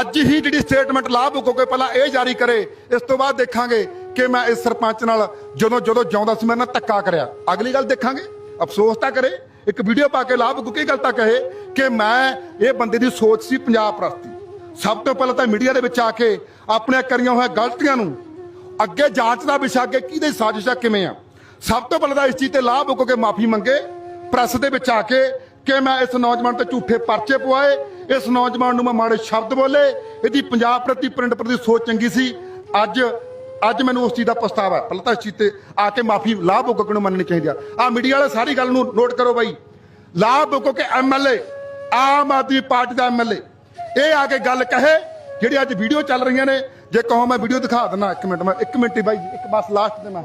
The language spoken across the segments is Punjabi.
ਅੱਜ ਹੀ ਜਿਹੜੀ ਸਟੇਟਮੈਂਟ ਲਾਭ ਹੋ ਕੇ ਪਹਿਲਾਂ ਇਹ ਜਾਰੀ ਕਰੇ, ਇਸ ਤੋਂ ਬਾਅਦ ਦੇਖਾਂਗੇ ਕਿ ਮੈਂ ਇਸ ਸਰਪੰਚ ਨਾਲ ਜਦੋਂ ਜਦੋਂ ਜਾਉਂਦਾ ਸੀ, ਮੇਰੇ ਨਾਲ ਧੱਕਾ ਕਰਿਆ। ਅਗਲੀ ਗੱਲ ਦੇਖਾਂਗੇ। ਅਫਸੋਸ ਤਾਂ ਕਰੇ, ਇੱਕ ਵੀਡੀਓ ਪਾ ਕੇ ਲਾਭ ਕੀ ਗੱਲ ਤਾਂ ਕਹੇ ਕਿ ਮੈਂ ਇਹ ਬੰਦੇ ਦੀ ਸੋਚ ਸੀ ਪੰਜਾਬ ਪ੍ਰਸਤੀ। ਸਭ ਤੋਂ ਪਹਿਲਾਂ ਤਾਂ ਮੀਡੀਆ ਦੇ ਵਿੱਚ ਆ ਕੇ ਆਪਣੇ ਕਰੀਆਂ ਹੋਇਆ ਗਲਤੀਆਂ ਨੂੰ ਅੱਗੇ ਜਾਂਚ ਦਾ ਵਿਸ਼ਾ ਅੱਗੇ ਕਿਹਦੇ ਸਾਜ਼ਿਸ਼ ਆ ਕਿਵੇਂ ਆ? ਸਭ ਤੋਂ ਪਹਿਲਾਂ ਤਾਂ ਇਸ ਚੀਜ਼ ਤੇ ਲਾਭ ਹੋ ਕੇ ਮਾਫੀ ਮੰਗੇ। ਪ੍ਰੈਸ ਦੇ ਵਿੱਚ ਆ ਕੇ ਕਿ ਮੈਂ ਇਸ ਨੌਜਵਾਨ ਤੇ ਝੂਠੇ ਪਰਚੇ ਪਵਾਏ ਇਸ ਨੌਜਵਾਨ ਨੂੰ ਮੈਂ ਮਾੜੇ ਸ਼ਬਦ ਬੋਲੇ, ਇਹਦੀ ਪੰਜਾਬ ਪ੍ਰਤੀ, ਪਿੰਡ ਪ੍ਰਤੀ ਸੋਚ ਚੰਗੀ ਸੀ। ਅੱਜ ਅੱਜ ਮੈਨੂੰ ਉਸ ਚੀਜ਼ ਦਾ ਪਛਤਾਵਾ ਹੈ। ਪਹਿਲਾਂ ਤਾਂ ਇਸ ਚੀਜ਼ ਤੇ ਆ ਕੇ ਮਾਫੀ, ਲਾਭ ਹੋ ਨੂੰ ਮੰਨਣੀ ਚਾਹੀਦੀ ਆ? ਆ ਮੀਡੀਆ ਵਾਲੇ ਸਾਰੀ ਗੱਲ ਨੂੰ ਨੋਟ ਕਰੋ ਬਾਈ। ਲਾਭ ਹੋ ਕੇ ਐਮਐਲਏ ਆਮ ਆਦਮੀ ਪਾਰਟੀ ਦਾ ਐਮਐਲਏ ਇਹ ਆ ਕੇ ਗੱਲ ਕਹੇ, ਜਿਹੜੀ ਅੱਜ ਵੀਡੀਓ ਚੱਲ ਰਹੀਆਂ ਨੇ। ਜੇ ਕਹੋ ਮੈਂ ਵੀਡੀਓ ਦਿਖਾ ਦਿੰਦਾ, ਇੱਕ ਮਿੰਟ, ਮੈਂ ਇੱਕ ਮਿੰਟ ਹੀ ਬਾਈ, ਇੱਕ ਬਸ ਲਾਸਟ ਤੇ ਮੈਂ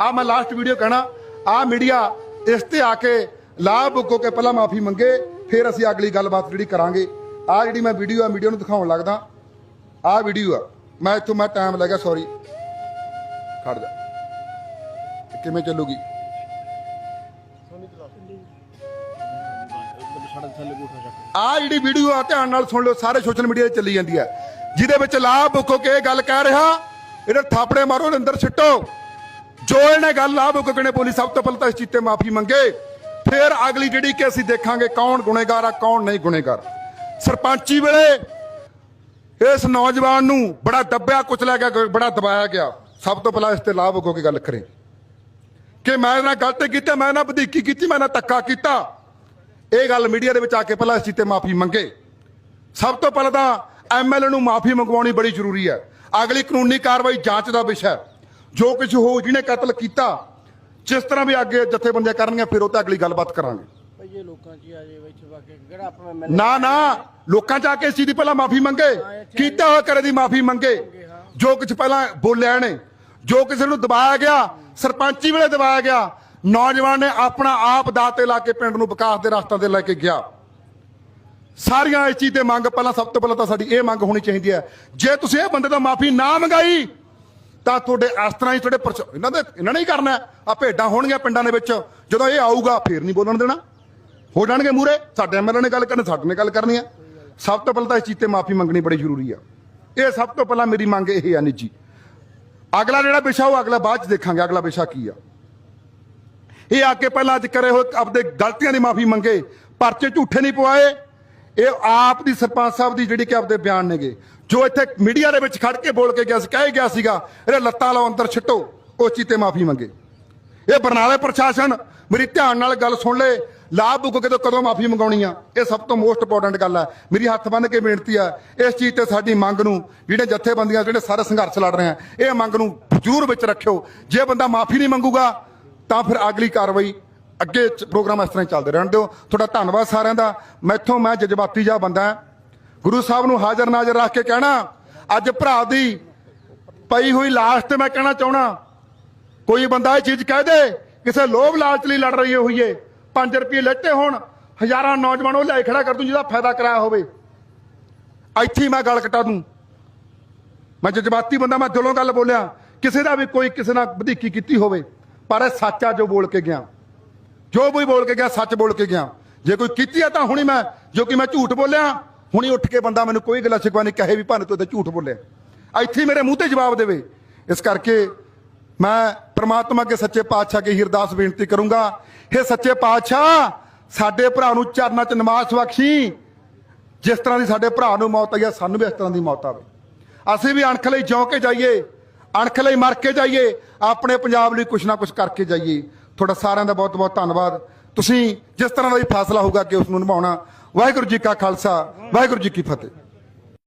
ਆ ਮੈਂ ਲਾਸਟ ਵੀਡੀਓ ਕਹਿਣਾ, ਆ ਮੀਡੀਆ ਇਸ ਤੇ ਆ ਕੇ ਲਾਭ ਬੁੱਕੋ ਕੇ ਪਹਿਲਾਂ ਮਾਫੀ ਮੰਗੇ, ਫਿਰ ਅਸੀਂ ਅਗਲੀ ਗੱਲਬਾਤ ਜਿਹੜੀ ਕਰਾਂਗੇ। ਆ ਜਿਹੜੀ ਮੈਂ ਵੀਡੀਓ ਆ, ਮੀਡੀਆ ਨੂੰ ਦਿਖਾਉਣ ਲੱਗਦਾ। ਆ ਵੀਡੀਓ ਆ। ਮੈਂ ਇੱਥੋਂ, ਮੈਂ ਟਾਈਮ ਲੱਗਾ ਸੌਰੀ ਖੜ ਜਾ। ਕਿਵੇਂ ਚੱਲੂਗੀ? ਆ ਜਿਹੜੀ ਵੀਡੀਓ ਆ, ਧਿਆਨ ਨਾਲ ਸੁਣ ਲਿਓ, ਸਾਰੇ ਸੋਸ਼ਲ ਮੀਡੀਆ ਤੇ ਚੱਲੀ ਜਾਂਦੀ ਹੈ ਜਿਹਦੇ ਵਿੱਚ ਲਾਭ ਬੁੱਕੋ ਕੇ ਇਹ ਗੱਲ ਕਹਿ ਰਿਹਾ, ਇਹਦੇ ਥਾਪੜੇ ਮਾਰੋ, ਇਹਦੇ ਅੰਦਰ ਸਿੱਟੋ। ਜੋ ਇਹਨੇ ਗੱਲ ਲਾਭ ਬੁੱਕੋ ਨੇ ਬੋਲੀ, ਸਭ ਤੋਂ ਪਹਿਲਾਂ ਤਾਂ ਇਸ ਚੀਜ਼ ਤੇ ਮਾਫੀ ਮੰਗੇ। ਫਿਰ ਅਗਲੀ ਜਿਹੜੀ ਕਿ ਅਸੀਂ ਦੇਖਾਂਗੇ, ਕੌਣ ਗੁਨੇਗਾਰ ਆ, ਕੌਣ ਨਹੀਂ ਗੁਨੇਗਾਰ। ਸਰਪੰਚੀ ਵੇਲੇ ਇਸ ਨੌਜਵਾਨ ਨੂੰ ਬੜਾ ਦੱਬਿਆ ਕੁਚਲਿਆ ਗਿਆ ਬੜਾ ਦਬਾਇਆ ਗਿਆ। ਸਭ ਤੋਂ ਪਹਿਲਾਂ ਇਸ ਤੇ ਲਾਭ ਹੋ ਕੇ ਗੱਲ ਕਰੇ? ਕਿ ਮੈਂ ਇਹਨਾਂ ਨਾਲ ਗਲਤੀ ਕੀਤੀ, ਮੈਂ ਇਹਨਾਂ ਵਧੀਕੀ ਕੀਤੀ, ਮੈਂ ਨਾ ਨਾਲ ਧੱਕਾ ਕੀਤਾ। ਇਹ ਗੱਲ ਮੀਡੀਆ ਦੇ ਵਿੱਚ ਆ ਕੇ ਪਹਿਲਾਂ ਇਸ ਚੀਜ਼ ਤੇ ਮਾਫੀ ਮੰਗੇ। ਸਭ ਤੋਂ ਪਹਿਲਾਂ ਤਾਂ ਐਮਐਲਏ ਨੂੰ ਮਾਫੀ ਮੰਗਵਾਉਣੀ ਬੜੀ ਜ਼ਰੂਰੀ ਹੈ। ਅਗਲੀ ਕਾਨੂੰਨੀ ਕਾਰਵਾਈ ਜਾਂਚ ਦਾ ਵਿਸ਼ਾ ਹੈ। ਜੋ ਕੁਝ ਹੋ ਜਿਹਨੇ ਕਤਲ ਕੀਤਾ, ਜਿਸ ਤਰ੍ਹਾਂ ਵੀ ਅੱਗੇ ਜਥੇਬੰਦੀਆਂ ਕਰਨਗੀਆਂ, ਫਿਰ ਉਹ ਤਾਂ ਅਗਲੀ ਗੱਲਬਾਤ ਕਰਾਂਗੇ। ਭਾਈ ਇਹ ਲੋਕਾਂ 'ਚ ਹੀ ਆ ਜੇ ਵਿੱਚ ਵਾਕੇ ਕਿਹੜਾ ਆਪਣਾ ਮੈਂ ਨਾ ਨਾ ਲੋਕਾਂ ਚ ਆ ਕੇ ਇਸ ਚੀਜ਼ ਦੀ ਪਹਿਲਾਂ ਮਾਫੀ ਮੰਗੇ। ਕੀਤਾ ਹੋਇਆ ਕਰੇ ਦੀ ਮਾਫੀ ਮੰਗੇ। ਜੋ ਕੁਝ ਪਹਿਲਾਂ ਬੋਲਿਆ ਨੇ ਜੋ ਕਿਸੇ ਨੂੰ ਦਬਾਇਆ ਗਿਆ ਸਰਪੰਚੀ ਵੇਲੇ ਦਬਾਇਆ ਗਿਆ ਨੌਜਵਾਨ ਨੇ ਆਪਣਾ ਆਪ ਦਾਤੇ ਲਾ ਕੇ ਪਿੰਡ ਨੂੰ ਵਿਕਾਸ ਦੇ ਰਸਤਾ ਤੇ ਲੈ ਕੇ ਗਿਆ। ਸਾਰੀਆਂ ਇਸ ਚੀਜ਼ ਤੇ ਮੰਗ ਪਹਿਲਾਂ ਸਭ ਤੋਂ ਪਹਿਲਾਂ ਤਾਂ ਸਾਡੀ ਇਹ ਮੰਗ ਹੋਣੀ ਚਾਹੀਦੀ ਹੈ। ਜੇ ਤੁਸੀਂ ਇਹ ਬੰਦੇ ਤੋਂ ਮਾਫੀ ਨਾ ਮੰਗਾਈ ਤਾਂ ਤੁਹਾਡੇ ਇਸ ਤਰ੍ਹਾਂ ਹੀ ਤੁਹਾਡੇ ਪਰਚ- ਇਹਨਾਂ ਦੇ ਇਹਨਾਂ ਨੇ ਹੀ ਕਰਨਾ ਆ ਭੇਡਾਂ ਹੋਣਗੀਆਂ ਪਿੰਡਾਂ ਦੇ ਵਿੱਚ। ਜਦੋਂ ਇਹ ਆਊਗਾ ਫੇਰ ਨਹੀਂ ਬੋਲਣ ਦੇਣਾ। ਹੋ ਜਾਣਗੇ ਮੂਰੇ ਸਾਡੇ ਐਮਐਲਏ ਨੇ ਗੱਲ ਕਰਨੀ, ਸਾਡੇ ਨੇ ਗੱਲ ਕਰਨੀ ਆ। ਸਭ ਤੋਂ ਪਹਿਲਾਂ ਤਾਂ ਇਸ ਚੀਜ਼ ਤੇ ਮਾਫੀ ਮੰਗਣੀ ਬੜੀ ਜ਼ਰੂਰੀ ਆ। ਇਹ ਸਭ ਤੋਂ ਪਹਿਲਾਂ ਮੇਰੀ ਮੰਗ ਇਹ ਆ ਨਿੱਜੀ। ਅਗਲਾ ਜਿਹੜਾ ਵਿਸ਼ਾ ਉਹ ਅਗਲਾ ਬਾਅਦ ਚ ਦੇਖਾਂਗੇ, ਅਗਲਾ ਵਿਸ਼ਾ ਕੀ ਆ। ਇਹ ਆ ਕੇ ਪਹਿਲਾਂ ਅੱਜ ਕਰੇ ਹੋਏ ਆਪਦੇ ਗਲਤੀਆਂ ਦੀ ਮਾਫੀ ਮੰਗੇ, ਪਰਚੇ ਝੂਠੇ ਨਹੀਂ ਪਵਾਏ। ਇਹ ਆਪ ਦੀ ਸਰਪੰਚ ਸਾਹਿਬ ਦੀ ਜਿਹੜੀ ਕਿ ਆਪਦੇ ਬਿਆਨ ਨੇਗੇ। ਜੋ ਇੱਥੇ ਮੀਡੀਆ ਦੇ ਵਿੱਚ ਖੜ ਕੇ ਬੋਲ ਕੇ ਗਿਆ ਸੀ, ਕਹਿ ਗਿਆ ਸੀਗਾ ਇਹ ਲੱਤਾਂ ਲਾਓ, ਅੰਦਰ ਛੱਟੋ। ਉਸ ਚੀਜ਼ ਤੇ ਮਾਫੀ ਮੰਗੇ। ਇਹ ਬਰਨਾਲੇ ਪ੍ਰਸ਼ਾਸਨ। ਮੇਰੀ ਧਿਆਨ ਨਾਲ ਗੱਲ ਸੁਣ ਲੈ। ਲਾਭ ਭੁੱਕ ਕੇ ਤੋਂ ਕਦੋਂ ਮਾਫੀ ਮੰਗਾਉਣੀ ਆ? ਇਹ ਸਭ ਤੋਂ ਮੋਸਟ ਇੰਪੋਰਟੈਂਟ ਗੱਲ ਆ। ਮੇਰੀ ਹੱਥ ਬੰਨ ਕੇ ਬੇਨਤੀ ਆ, ਇਸ ਚੀਜ਼ ਤੇ ਸਾਡੀ ਮੰਗ ਨੂੰ ਜਿਹੜੇ ਜਥੇਬੰਦੀਆਂ, ਜਿਹੜੇ ਸਾਰੇ ਸੰਘਰਸ਼ ਲੜ ਰਹੇ ਆ, ਇਹ ਮੰਗ ਨੂੰ ਜ਼ਰੂਰ ਵਿੱਚ ਰੱਖਿਓ। ਜੇ ਬੰਦਾ ਮਾਫੀ ਨਹੀਂ ਮੰਗੂਗਾ, ਤਾਂ ਫਿਰ ਅਗਲੀ ਕਾਰਵਾਈ ਅੱਗੇ ਪ੍ਰੋਗਰਾਮ ਇਸ ਤਰ੍ਹਾਂ ਹੀ ਚੱਲਦੇ ਰਹਿਣ ਦਿਓ। ਤੁਹਾਡਾ ਧੰਨਵਾਦ ਸਾਰਿਆਂ ਦਾ। ਮੈਥੋਂ ਮੈਂ ਜਜ਼ਬਾਤੀ ਜਾ ਬੰਦਾ ਗੁਰੂ ਸਾਹਿਬ ਨੂੰ ਹਾਜ਼ਰ ਨਾਜ਼ਰ ਰੱਖ ਕੇ ਕਹਿਣਾ, ਅੱਜ ਭਰਾ ਦੀ ਪਈ ਹੋਈ ਲਾਸ਼ ਤੇ ਮੈਂ ਕਹਿਣਾ ਚਾਹਣਾ ਕੋਈ ਬੰਦਾ ਇਹ ਚੀਜ਼ ਕਹਿ ਦੇ, ਕਿਸੇ ਲੋਭ ਲਾਲਚ ਲਈ ਲੜ ਰਹੀ ਹੋਈਏ 5 ਰੁਪਏ ਲੈਤੇ ਹੋਣ, ਹਜ਼ਾਰਾਂ ਨੌਜਵਾਨ ਉਹ ਲੈ ਖੜਾ ਕਰ ਦੂੰ ਜਿਹਦਾ ਫਾਇਦਾ ਕਰਾਇਆ ਹੋਵੇ। ਇੱਥੇ ਮੈਂ ਗੱਲ ਕਟਾ ਦੂੰ। ਮੈਂ ਜਜ਼ਬਾਤੀ ਬੰਦਾ, ਮੈਂ ਦਿਲੋਂ ਗੱਲ ਬੋਲਿਆ, ਕਿਸੇ ਦਾ ਵੀ ਕੋਈ ਕਿਸੇ ਨਾਲ ਵਧੀਕੀ ਕੀਤੀ ਹੋਵੇ, ਪਰ ਇਹ ਸੱਚਾ ਜੋ ਬੋਲ ਕੇ ਗਿਆ। ਜੋ ਵੀ ਬੋਲ ਕੇ ਗਿਆ, ਸੱਚ ਬੋਲ ਕੇ ਗਿਆ। ਜੇ ਕੋਈ ਕੀਤੀ ਆ ਤਾਂ ਹੁਣੀ ਮੈਂ, ਜੋ ਕਿ ਮੈਂ ਝੂਠ ਬੋਲਿਆ, ਹੁਣੀ ਉੱਠ ਕੇ ਬੰਦਾ ਮੈਨੂੰ ਕੋਈ ਗੱਲਾਂ ਸ਼ਿਕਵਾ ਨਹੀਂ, ਕਹੇ ਵੀ ਭਾਵੇਂ ਤੂੰ ਤੇ ਝੂਠ ਬੋਲਿਆ। ਇੱਥੇ ਹੀ ਮੇਰੇ ਮੂੰਹ ਤੇ ਜਵਾਬ ਦੇਵੇ। ਇਸ ਕਰਕੇ ਮੈਂ ਪ੍ਰਮਾਤਮਾ ਅੱਗੇ ਸੱਚੇ ਪਾਤਸ਼ਾਹ ਕੇ ਹੀ ਅਰਦਾਸ ਬੇਨਤੀ ਕਰੂੰਗਾ। हे ਸੱਚੇ ਪਾਤਸ਼ਾਹ, ਸਾਡੇ ਭਰਾ ਨੂੰ ਚਰਨਾਂ 'ਚ ਨਮਾਜ਼ ਬਖਸ਼ੀ। ਜਿਸ ਤਰ੍ਹਾਂ ਦੀ ਸਾਡੇ ਭਰਾ ਨੂੰ ਮੌਤ ਆਈ ਆ, ਸਾਨੂੰ ਵੀ ਇਸ ਤਰ੍ਹਾਂ ਦੀ ਮੌਤ ਆਵੇ। ਅਸੀਂ ਵੀ ਅਣਖ ਲਈ ਜਿਉਂ ਕੇ ਜਾਈਏ, ਅਣਖ ਲਈ ਮਰ ਕੇ ਜਾਈਏ, ਆਪਣੇ ਪੰਜਾਬ ਲਈ ਕੁਛ ਨਾ ਕੁਛ ਕਰਕੇ ਜਾਈਏ। ਤੁਹਾਡਾ ਸਾਰਿਆਂ ਦਾ ਬਹੁਤ ਬਹੁਤ ਧੰਨਵਾਦ। ਤੁਸੀਂ ਜਿਸ ਤਰ੍ਹਾਂ ਦਾ ਵੀ ਫੈਸਲਾ ਹੋਊਗਾ ਕਿ ਉਸ ਨੂੰ ਨਿਭਾਉਣਾ। ਵਾਹਿਗੁਰੂ ਜੀ ਕਾ ਖਾਲਸਾ, ਵਾਹਿਗੁਰੂ ਜੀ ਕੀ ਫਤਿਹ।